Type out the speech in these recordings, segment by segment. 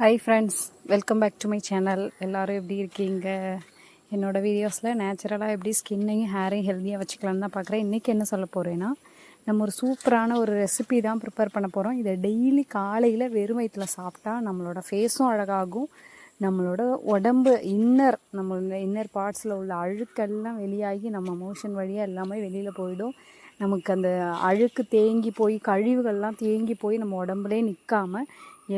Hi friends welcome back to my channel எல்லோரும் எப்படி இருக்கீங்க? என்னோடய வீடியோஸில் நேச்சுரலாக எப்படி ஸ்கின்னையும் ஹேரையும் ஹெல்த்தியாக வச்சுக்கலான்னு தான் பார்க்குறேன். இன்றைக்கி என்ன சொல்ல போகிறேன்னா நம்ம ஒரு சூப்பரான ஒரு ரெசிபி தான் ப்ரிப்பேர் பண்ண போகிறோம் இதை டெய்லி காலையில் வெறும் வயிற்றில் சாப்பிட்டா நம்மளோட ஃபேஸும் அழகாகும். நம்மளோட உடம்பு இன்னர் நம்மளோட இன்னர் பார்ட்ஸில் உள்ள அழுக்கெல்லாம் வெளியாகி நம்ம மோஷன் வழியாக எல்லாமே வெளியில் போயிடும். நமக்கு அந்த அழுக்கு தேங்கி போய் கழிவுகள்லாம் தேங்கி போய் நம்ம உடம்புலே நிற்காம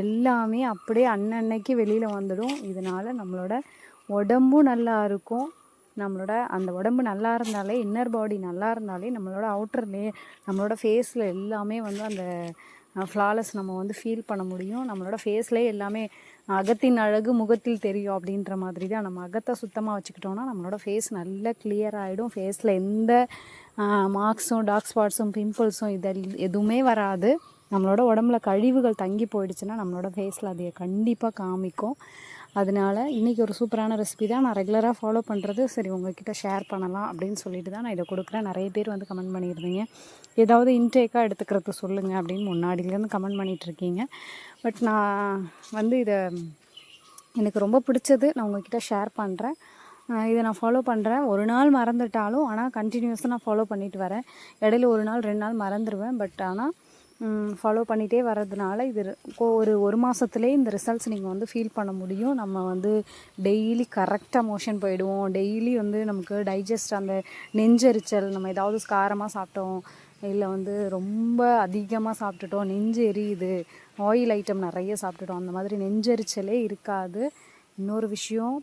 எல்லாமே அப்படியே அன்னன்னைக்கு வெளியில் வந்துடும். இதனால் நம்மளோட உடம்பும் நல்லா இருக்கும். நம்மளோட அந்த உடம்பு நல்லா இருந்தாலே இன்னர் பாடி நல்லா இருந்தாலே நம்மளோட அவுட்டர்லே நம்மளோட ஃபேஸில் எல்லாமே வந்து அந்த ஃப்ளாலஸ் நம்ம வந்து ஃபீல் பண்ண முடியும். நம்மளோட ஃபேஸ்லேயே எல்லாமே அகத்தின் அழகு முகத்தில் தெரியும் அப்படின்ற மாதிரி தான் நம்ம அகத்தை சுத்தமாக வச்சுக்கிட்டோம்னா நம்மளோட ஃபேஸ் நல்லா கிளியர் ஆகிடும் ஃபேஸில் எந்த மார்க்ஸும் டார்க் ஸ்பாட்ஸும் பிம்பிள்ஸும் இதில் எதுவுமே வராது. நம்மளோட உடம்புல கழிவுகள் தங்கி போயிடுச்சுன்னா நம்மளோட ஃபேஸில் அதை கண்டிப்பாக காமிக்கும். அதனால இன்றைக்கி ஒரு சூப்பரான ரெசிபி தான். நான் ரெகுலராக ஃபாலோ பண்ணுறது சரி உங்ககிட்ட ஷேர் பண்ணலாம் அப்படின்னு சொல்லிட்டு தான் நான் இதை கொடுக்குறேன். நிறைய பேர் வந்து கமெண்ட் பண்ணியிருந்தீங்க. ஏதாவது இன்டேக்காக எடுத்துக்கிறது சொல்லுங்கள் அப்படின்னு முன்னாடியிலேருந்து கமெண்ட் பண்ணிகிட்ருக்கீங்க பட் நான் வந்து இதை எனக்கு ரொம்ப பிடிச்சது. நான் உங்ககிட்ட ஷேர் பண்ணுறேன் இதை நான் ஃபாலோ பண்ணுறேன் ஒரு நாள் மறந்துட்டாலும் ஆனால் கண்டினியூஸாக நான் ஃபாலோ பண்ணிட்டு வரேன். இடையில ஒரு நாள் ரெண்டு நாள் மறந்துடுவேன் பட் ஆனால் ஃபாலோ பண்ணிகிட்டே வர்றதுனால இது ஒரு ஒரு மாதத்துலேயே இந்த ரிசல்ட்ஸ் நீங்கள் வந்து ஃபீல் பண்ண முடியும். நம்ம வந்து டெய்லி கரெக்டாக மோஷன் போயிடுவோம். டெய்லி வந்து நமக்கு டைஜஸ்ட் அந்த நெஞ்செரிச்சல் நம்ம ஏதாவது காரமாக சாப்பிட்டோம் இல்லை வந்து ரொம்ப அதிகமாக சாப்பிட்டுட்டோம் நெஞ்சு எரியுது ஆயில் ஐட்டம் நிறைய சாப்பிட்டுட்டோம் அந்த மாதிரி நெஞ்செரிச்சலே இருக்காது. இன்னொரு விஷயம்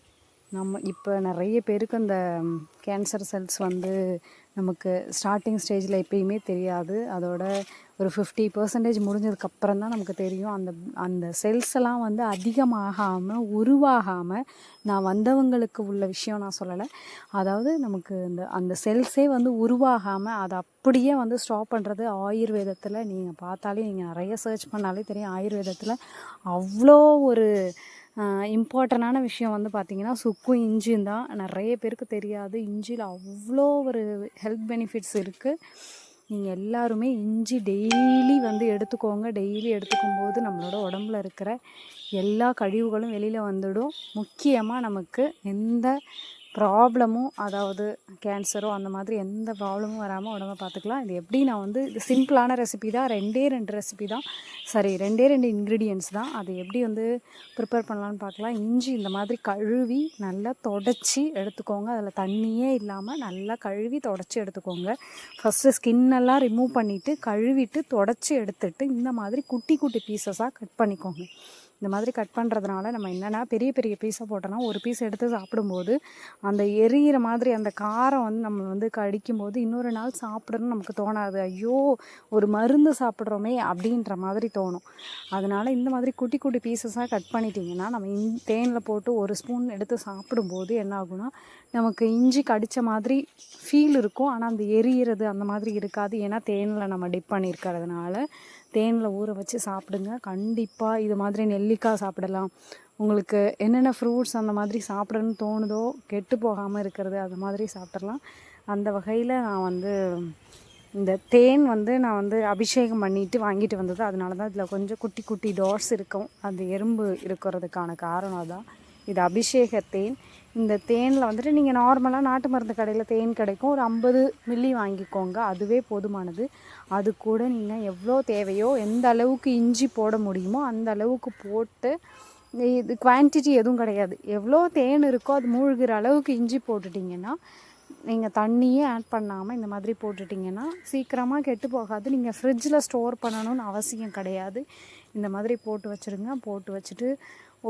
நம்ம இப்போ நிறைய பேருக்கு அந்த கேன்சர் செல்ஸ் வந்து நமக்கு ஸ்டார்டிங் ஸ்டேஜில் எப்பயுமே தெரியாது. அதோட ஒரு ஃபிஃப்டி பர்சன்டேஜ் முடிஞ்சதுக்கப்புறம் தான் நமக்கு தெரியும். அந்த அந்த செல்ஸ் எல்லாம் வந்து அதிகமாகாமல் உருவாகாமல் நான் வந்தவங்களுக்கு உள்ள விஷயம் நான் சொல்லலை. அதாவது நமக்கு இந்த அந்த செல்ஸே வந்து உருவாகாமல் அதை அப்படியே வந்து ஸ்டாப் பண்ணுறது ஆயுர்வேதத்தில் நீங்கள் பார்த்தாலே நீங்கள் நிறைய சர்ச் பண்ணாலே தெரியும். ஆயுர்வேதத்தில் அவ்வளோ ஒரு இம்பார்ட்டண்டான விஷயம் வந்து பார்த்திங்கன்னா சுக்கும் இஞ்சியும் தான். நிறைய பேருக்கு தெரியாது. இஞ்சியில் அவ்வளோ ஒரு ஹெல்த் பெனிஃபிட்ஸ் இருக்குது நீங்கள் எல்லாருமே இஞ்சி டெய்லி வந்து எடுத்துக்கோங்க. டெய்லி எடுத்துக்கும் போது நம்மளோட உடம்புல இருக்கிற எல்லா கழிவுகளும் வெளியில் வந்துடும். முக்கியமாக நமக்கு எந்த ப்ராப்ளமும் அதாவது கேன்சரோ அந்த மாதிரி எந்த ப்ராப்ளமும் வராமல் உடம்ப பார்த்துக்கலாம் இது எப்படி நான் வந்து இது சிம்பிளான ரெசிபி தான். ரெண்டே ரெண்டு ரெசிபி தான். சரி ரெண்டே ரெண்டு இன்க்ரீடியன்ஸ் தான். அது எப்படி வந்து ப்ரிப்பேர் பண்ணலான்னு பார்க்கலாம் இஞ்சி இந்த மாதிரி கழுவி நல்லா தொடச்சி எடுத்துக்கோங்க. அதில் தண்ணியே இல்லாமல் நல்லா கழுவி தொடச்சி எடுத்துக்கோங்க. ஃபஸ்ட்டு ஸ்கின்னெல்லாம் ரிமூவ் பண்ணிவிட்டு கழுவிட்டு தொடச்சி எடுத்துட்டு இந்த மாதிரி குட்டி குட்டி பீசஸாக கட் பண்ணிக்கோங்க. இந்த மாதிரி கட் பண்ணுறதுனால நம்ம என்னென்னா பெரிய பெரிய பீஸாக போட்டோன்னா ஒரு பீஸ் எடுத்து சாப்பிடும்போது அந்த எரியிற மாதிரி அந்த காரம் வந்து நம்ம வந்து கடிக்கும்போது இன்னொரு நாள் சாப்பிடணும்னு நமக்கு தோணாது. ஐயோ ஒரு மருந்து சாப்பிட்றோமே அப்படின்ற மாதிரி தோணும். அதனால் இந்த மாதிரி குட்டி குட்டி பீசஸாக கட் பண்ணிட்டிங்கன்னா நம்ம இன் தேனில் போட்டு ஒரு ஸ்பூன் எடுத்து சாப்பிடும்போது என்ன ஆகுனா நமக்கு இஞ்சி கடித்த மாதிரி ஃபீல் இருக்கும். ஆனால் அந்த எரியிறது அந்த மாதிரி இருக்காது. ஏன்னா தேனில் நம்ம டிப் பண்ணியிருக்கிறதுனால தேனில் ஊற வச்சு சாப்பிடுங்க. கண்டிப்பாக இது மாதிரி நெல்லிக்காய் சாப்பிடலாம். உங்களுக்கு என்னென்ன ஃப்ரூட்ஸ் அந்த மாதிரி சாப்பிடணும்னு தோணுதோ கெட்டு போகாமல் இருக்கிறது அது மாதிரி சாப்பிட்றலாம் அந்த வகையில் நான் வந்து இந்த தேன் வந்து நான் வந்து அபிஷேகம் பண்ணிவிட்டு வாங்கிட்டு வந்தது. அதனால தான் இதில் கொஞ்சம் குட்டி குட்டி டோர்ஸ் இருக்கும். அந்த எறும்பு இருக்கிறதுக்கான காரணம் தான் இது அபிஷேக தேன். இந்த தேனில் வந்துட்டு நீங்கள் நார்மலாக நாட்டு மருந்து கடையில் தேன் கிடைக்கும். ஒரு ஐம்பது மில்லி வாங்கிக்கோங்க. அதுவே போதுமானது. அது கூட நீங்கள் எவ்வளோ தேவையோ எந்த அளவுக்கு இஞ்சி போட முடியுமோ அந்த அளவுக்கு போட்டு இது குவான்டிட்டி எதுவும் கிடையாது. எவ்வளோ தேன் இருக்கோ அது மூழ்கிற அளவுக்கு இஞ்சி போட்டுட்டிங்கன்னா நீங்கள் தண்ணியே ஆட் பண்ணாமல் இந்த மாதிரி போட்டுட்டிங்கன்னா சீக்கிரமாக கெட்டு போகாது. நீங்கள் ஃப்ரிட்ஜில் ஸ்டோர் பண்ணணும்னு அவசியம் கிடையாது. இந்த மாதிரி போட்டு வச்சுருங்க. போட்டு வச்சுட்டு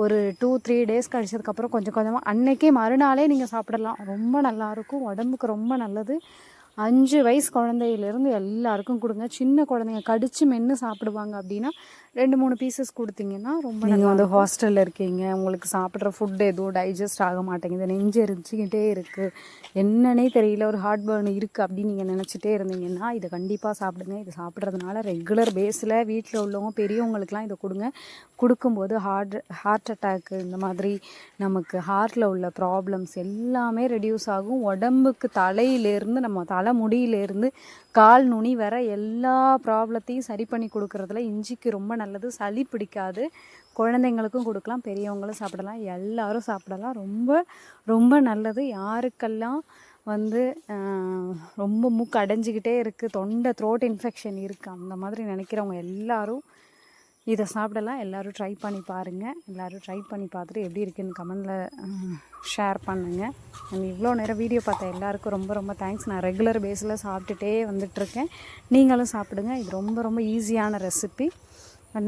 ஒரு டூ த்ரீ டேஸ் கழிச்சதுக்கப்புறம் கொஞ்சம் கொஞ்சமாக அன்னைக்கே மறுநாளே நீங்கள் சாப்பிடலாம். ரொம்ப நல்லாயிருக்கும் உடம்புக்கு ரொம்ப நல்லது. அஞ்சு வயசு குழந்தையிலேருந்து எல்லாருக்கும் கொடுங்க. சின்ன குழந்தைங்க கடித்து மென்று சாப்பிடுவாங்க அப்படின்னா ரெண்டு மூணு பீசஸ் கொடுத்தீங்கன்னா ரொம்ப நீங்கள் வந்து ஹாஸ்டலில் இருக்கீங்க. உங்களுக்கு சாப்பிட்ற ஃபுட் எதுவும் டைஜஸ்ட் ஆக மாட்டேங்குது. நெஞ்சு எரிஞ்சிக்கிட்டே இருக்குது என்னன்னே தெரியல. ஒரு ஹார்ட் பர்ன் இருக்குது அப்படின்னு நீங்கள் நினச்சிட்டே இருந்தீங்கன்னா இதை கண்டிப்பாக சாப்பிடுங்க. இது சாப்பிட்றதுனால ரெகுலர் பேஸில் வீட்டில் உள்ளவங்க பெரியவங்களுக்குலாம் இதை கொடுங்க. கொடுக்கும்போது ஹார்ட் ஹார்ட் அட்டாக்கு இந்த மாதிரி நமக்கு ஹார்ட்டில் உள்ள ப்ராப்ளம்ஸ் எல்லாமே ரெடியூஸ் ஆகும். உடம்புக்கு தலையிலேருந்து நம்ம தலை முடியிலேருந்து கால் நுனி வர எல்லா ப்ராப்ளத்தையும் சரி பண்ணி கொடுக்குறதுல இஞ்சிக்கு ரொம்ப நல்லது. சளி பிடிக்காது. குழந்தைங்களுக்கும் கொடுக்கலாம் பெரியவங்களும் சாப்பிடலாம் எல்லாரும் சாப்பிடலாம். ரொம்ப ரொம்ப நல்லது. யாருக்கெல்லாம் வந்து ரொம்ப மூக்கு அடைஞ்சிக்கிட்டே இருக்குது தொண்டை த்ரோட் இன்ஃபெக்ஷன் இருக்குது அந்த மாதிரி நினைக்கிறவங்க எல்லாரும் இதை சாப்பிடலாம். எல்லோரும் ட்ரை பண்ணி பாருங்கள் எல்லோரும் ட்ரை பண்ணி பார்த்துட்டு எப்படி இருக்குன்னு கமெண்டில் ஷேர் பண்ணுங்கள் நான் இவ்வளோ நேரம் வீடியோ பார்த்த எல்லாருக்கும் ரொம்ப ரொம்ப தேங்க்ஸ் நான் ரெகுலர் பேஸில் சாப்பிட்டுட்டே வந்துட்டுருக்கேன். நீங்களும் சாப்பிடுங்க. இது ரொம்ப ரொம்ப ஈஸியான ரெசிபி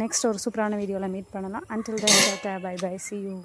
நெக்ஸ்ட் ஒரு சூப்பரான வீடியோவில் மீட் பண்ணலாம். Until then bye bye see you